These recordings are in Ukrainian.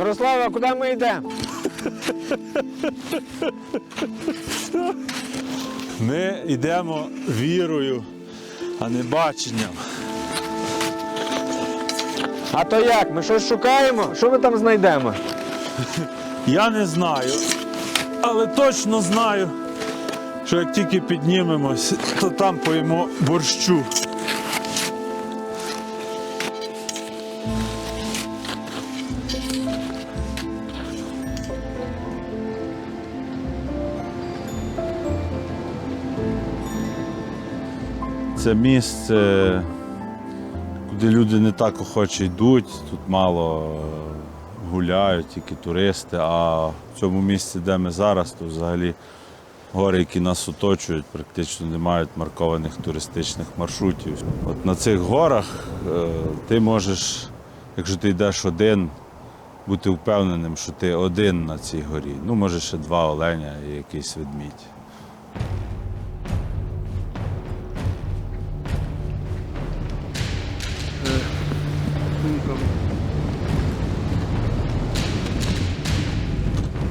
Мирослава, куди ми йдемо? Ми йдемо вірою, а не баченням. А то як? Ми щось шукаємо? Що ми там знайдемо? Я не знаю, але точно знаю, що як тільки піднімемось, то там поїмо борщу. Це місце, куди люди не так охоче йдуть, тут мало е, гуляють, тільки туристи. А в цьому місці, де ми зараз, то взагалі гори, які нас оточують, практично не мають маркованих туристичних маршрутів. От на цих горах е, ти можеш, якщо ти йдеш один, бути впевненим, що ти один на цій горі. Ну, може, ще два оленя і якийсь ведмідь.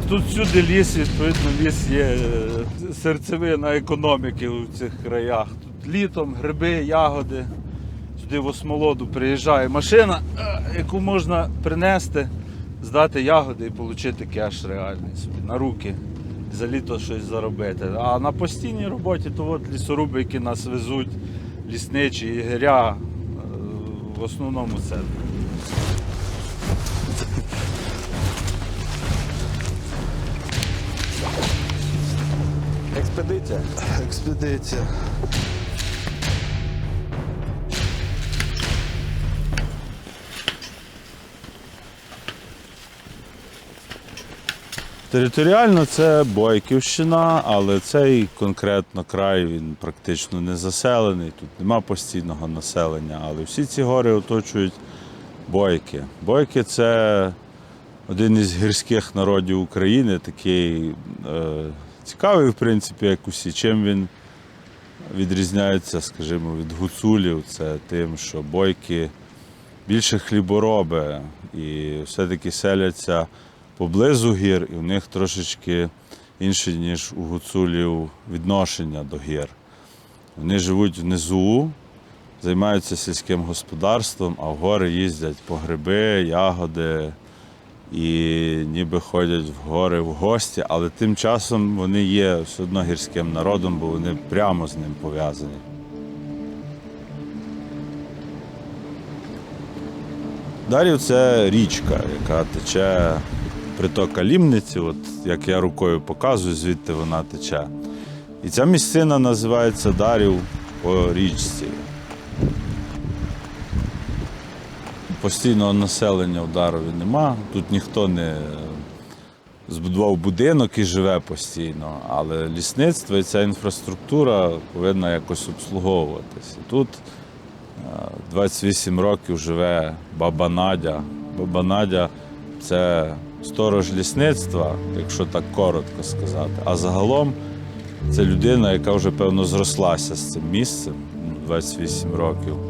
Тут всюди ліс, відповідно, ліс є е, серцевина економіки у цих краях. Тут літом гриби, ягоди. Сюди в осмолоду приїжджає машина, е, яку можна принести, здати ягоди і отримати кеш реальний собі на руки. За літо щось заробити. А на постійній роботі то от лісоруби, які нас везуть, лісничі, ігоря, е, в основному це. Експедиція. Експедиція. Територіально це Бойківщина, але цей конкретно край він практично не заселений. Тут нема постійного населення, але всі ці гори оточують бойки. Бойки це один із гірських народів України, такий е, цікавий, в принципі, як усі. Чим він відрізняється, скажімо, від гуцулів, це тим, що бойки більше хлібороби і все-таки селяться поблизу гір, і в них трошечки інше, ніж у гуцулів відношення до гір. Вони живуть внизу, займаються сільським господарством, а в гори їздять по гриби, ягоди і ніби ходять в гори в гості, але тим часом вони є все одно гірським народом, бо вони прямо з ним пов'язані. Дарів це річка, яка тече притока Лімниці, от як я рукою показую, звідти вона тече. І ця місцина називається Дарів по річці. Постійного населення в Дарові нема. Тут ніхто не збудував будинок і живе постійно, але лісництво і ця інфраструктура повинна якось обслуговуватися. Тут е, 28 років живе баба Надя. Баба Надя це сторож лісництва, якщо так коротко сказати. А загалом це людина, яка вже певно зрослася з цим місцем ну, 28 років.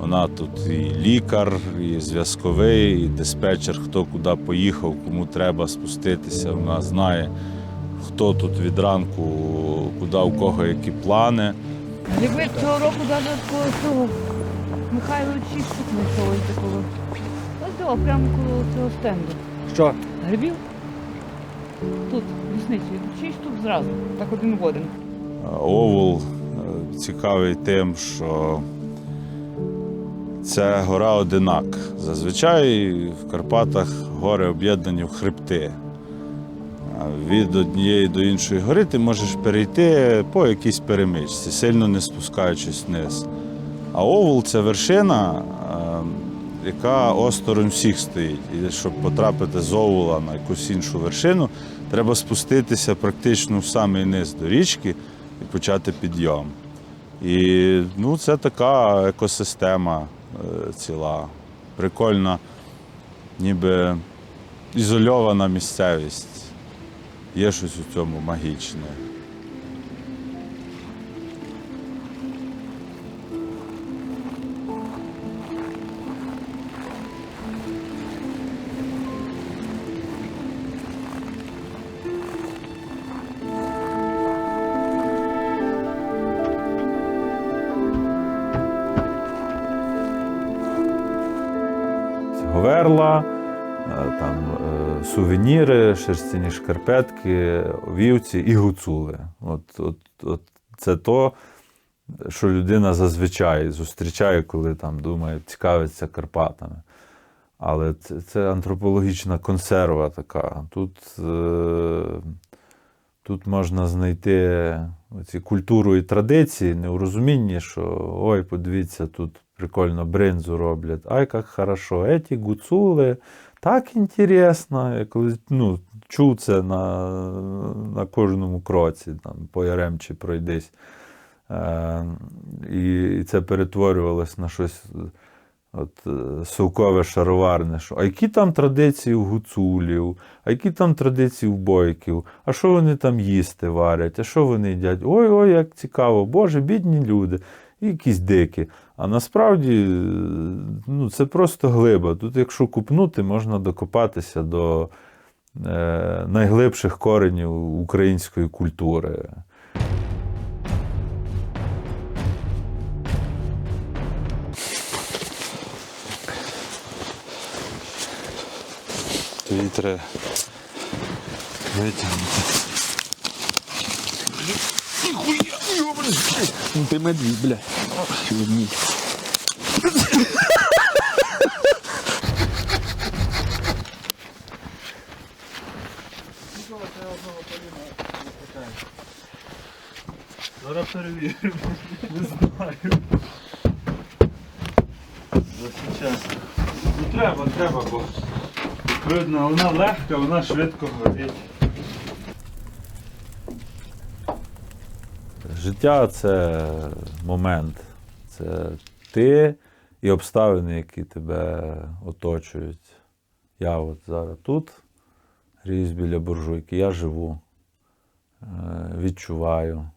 Вона тут і лікар, і зв'язковий, і диспетчер, хто куди поїхав, кому треба спуститися. Вона знає, хто тут від ранку, куди у кого які плани. Гриби цього року навіть цього Михайлович ось такого. Ось цього, прямо коло цього стенду. Що? Грибів? Тут, в лісниці, шість штук зразу, так один в один. Овул е, цікавий тим, що це гора одинак. Зазвичай в Карпатах гори об'єднані в хребти. Від однієї до іншої гори ти можеш перейти по якійсь перемичці, сильно не спускаючись вниз. А овул це вершина, е, яка осторонь всіх стоїть. І щоб потрапити з овула на якусь іншу вершину, треба спуститися практично в самий низ до річки і почати підйом. І ну, це така екосистема ціла, прикольна, ніби ізольована місцевість. Є щось у цьому магічне. Жерла, е, там е, сувеніри, шерстяні шкарпетки, вівці і гуцули. От, от, от це то, що людина зазвичай зустрічає, коли там думає, цікавиться Карпатами. Але це, це антропологічна консерва така. Тут, е, тут можна знайти ці культуру і традиції, не у розумінні, що ой, подивіться, тут прикольно бринзу роблять. Ай, як хорошо, еті гуцули, так інтересно. Я колись ну, чув це на, на кожному кроці, там, по Яремчі пройдись. Е, і, і це перетворювалось на щось от, е, совкове шароварне. Що, а які там традиції у гуцулів, а які там традиції у бойків, а що вони там їсти варять, а що вони їдять? Ой-ой, як цікаво, Боже, бідні люди, якісь дикі. А насправді е, ну, це просто глиба. Тут, якщо купнути, можна докопатися до е, найглибших коренів української культури. Тобі треба витягнути. Ти медвідь, бля. Ні. Зараз перевіримо. Не знаю. Чесно. Ну треба, треба, бо видно, вона легка, вона швидко горить. Життя це момент. Це ти і обставини, які тебе оточують. Я от зараз тут, гріюсь біля буржуйки, я живу, е, відчуваю,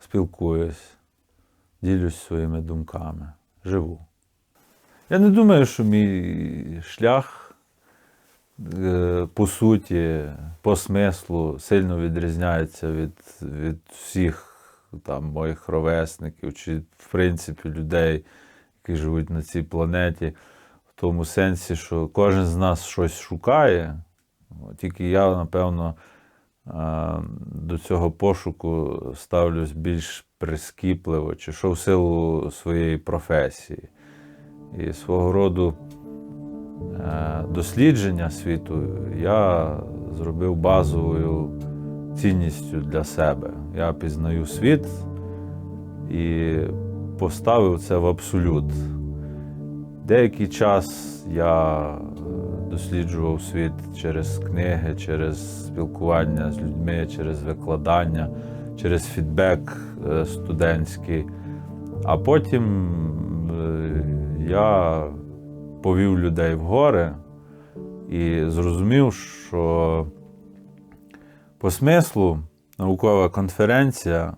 спілкуюсь, ділюсь своїми думками, живу. Я не думаю, що мій шлях, е, по суті, по смислу, сильно відрізняється від, від всіх там, моїх ровесників чи, в принципі, людей, які живуть на цій планеті. В тому сенсі, що кожен з нас щось шукає. Тільки я, напевно, до цього пошуку ставлюсь більш прискіпливо, чи що в силу своєї професії. І свого роду е, дослідження світу я зробив базовою цінністю для себе. Я пізнаю світ і поставив це в абсолют. Деякий час я е, досліджував світ через книги, через спілкування з людьми, через викладання, через фідбек е, студентський. А потім е, я повів людей в гори і зрозумів, що по смислу наукова конференція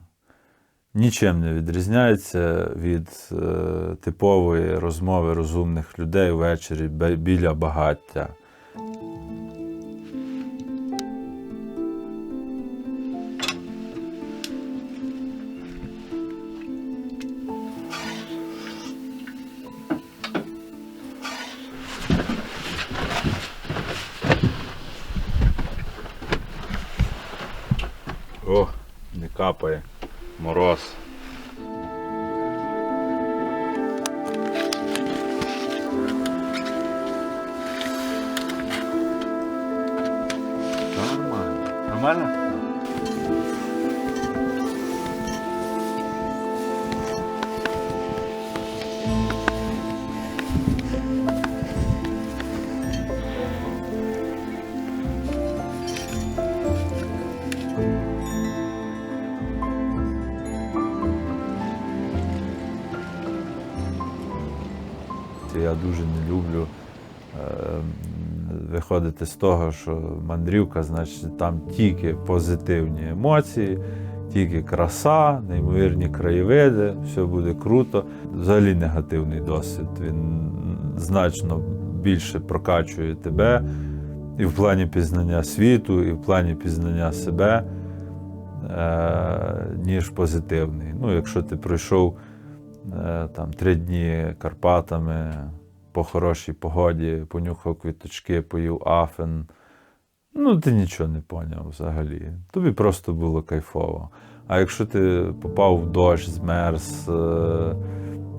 нічим не відрізняється від е, типової розмови розумних людей ввечері біля багаття. О, не капає. Мороз. Нормально. Нормально? Я дуже не люблю е, виходити з того, що мандрівка, значить, там тільки позитивні емоції, тільки краса, неймовірні краєвиди, все буде круто. Взагалі негативний досвід. Він значно більше прокачує тебе і в плані пізнання світу, і в плані пізнання себе, е, ніж позитивний. Ну, якщо ти пройшов е, там три дні Карпатами, по хорошій погоді, понюхав квіточки, поїв афен. Ну, ти нічого не поняв взагалі. Тобі просто було кайфово. А якщо ти попав в дощ, змерз, е,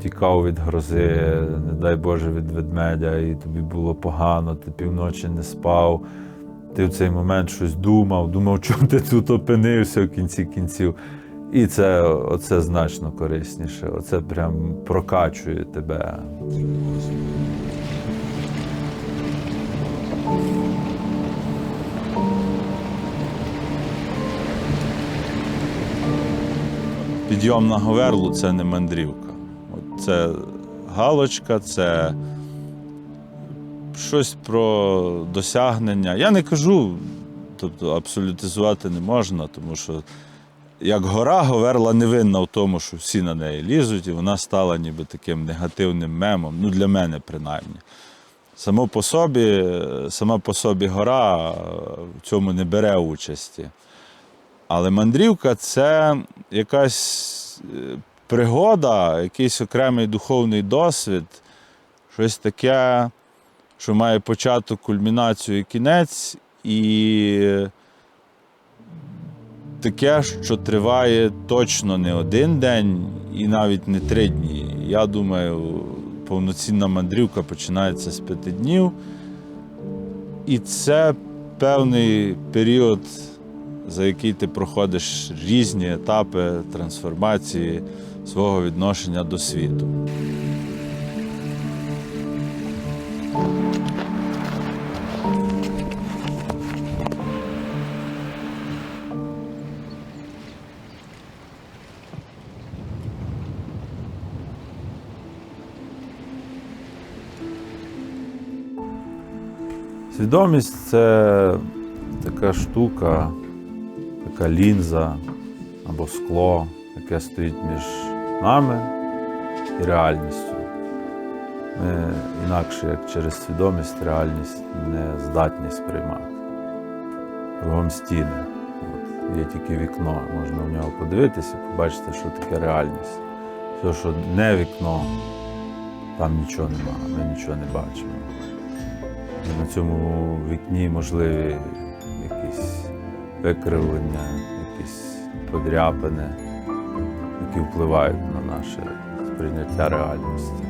тікав від грози, не дай Боже, від ведмедя, і тобі було погано, ти півночі не спав, ти в цей момент щось думав, думав, чому ти тут опинився в кінці кінців. І це оце значно корисніше. Оце прям прокачує тебе. Підйом на Говерлу це не мандрівка. Це галочка, це щось про досягнення. Я не кажу, тобто абсолютизувати не можна, тому що як гора Говерла не винна в тому, що всі на неї лізуть, і вона стала ніби таким негативним мемом, ну для мене принаймні. Само по собі, сама по собі гора в цьому не бере участі. Але мандрівка це якась е, пригода, якийсь окремий духовний досвід, щось таке, що має початок, кульмінацію і кінець, і таке, що триває точно не один день і навіть не три дні. Я думаю, повноцінна мандрівка починається з п'яти днів. І це певний період за який ти проходиш різні етапи трансформації свого відношення до світу. Свідомість це така штука, така лінза або скло, яке стоїть між нами і реальністю. Ми інакше, як через свідомість, реальність не здатні сприймати. Кругом стіни. От, є тільки вікно, можна в нього подивитися і побачити, що таке реальність. Все, що не вікно, там нічого немає, ми нічого не бачимо. На цьому вікні можливі викривлення, якісь подряпини, які впливають на наше сприйняття реальності.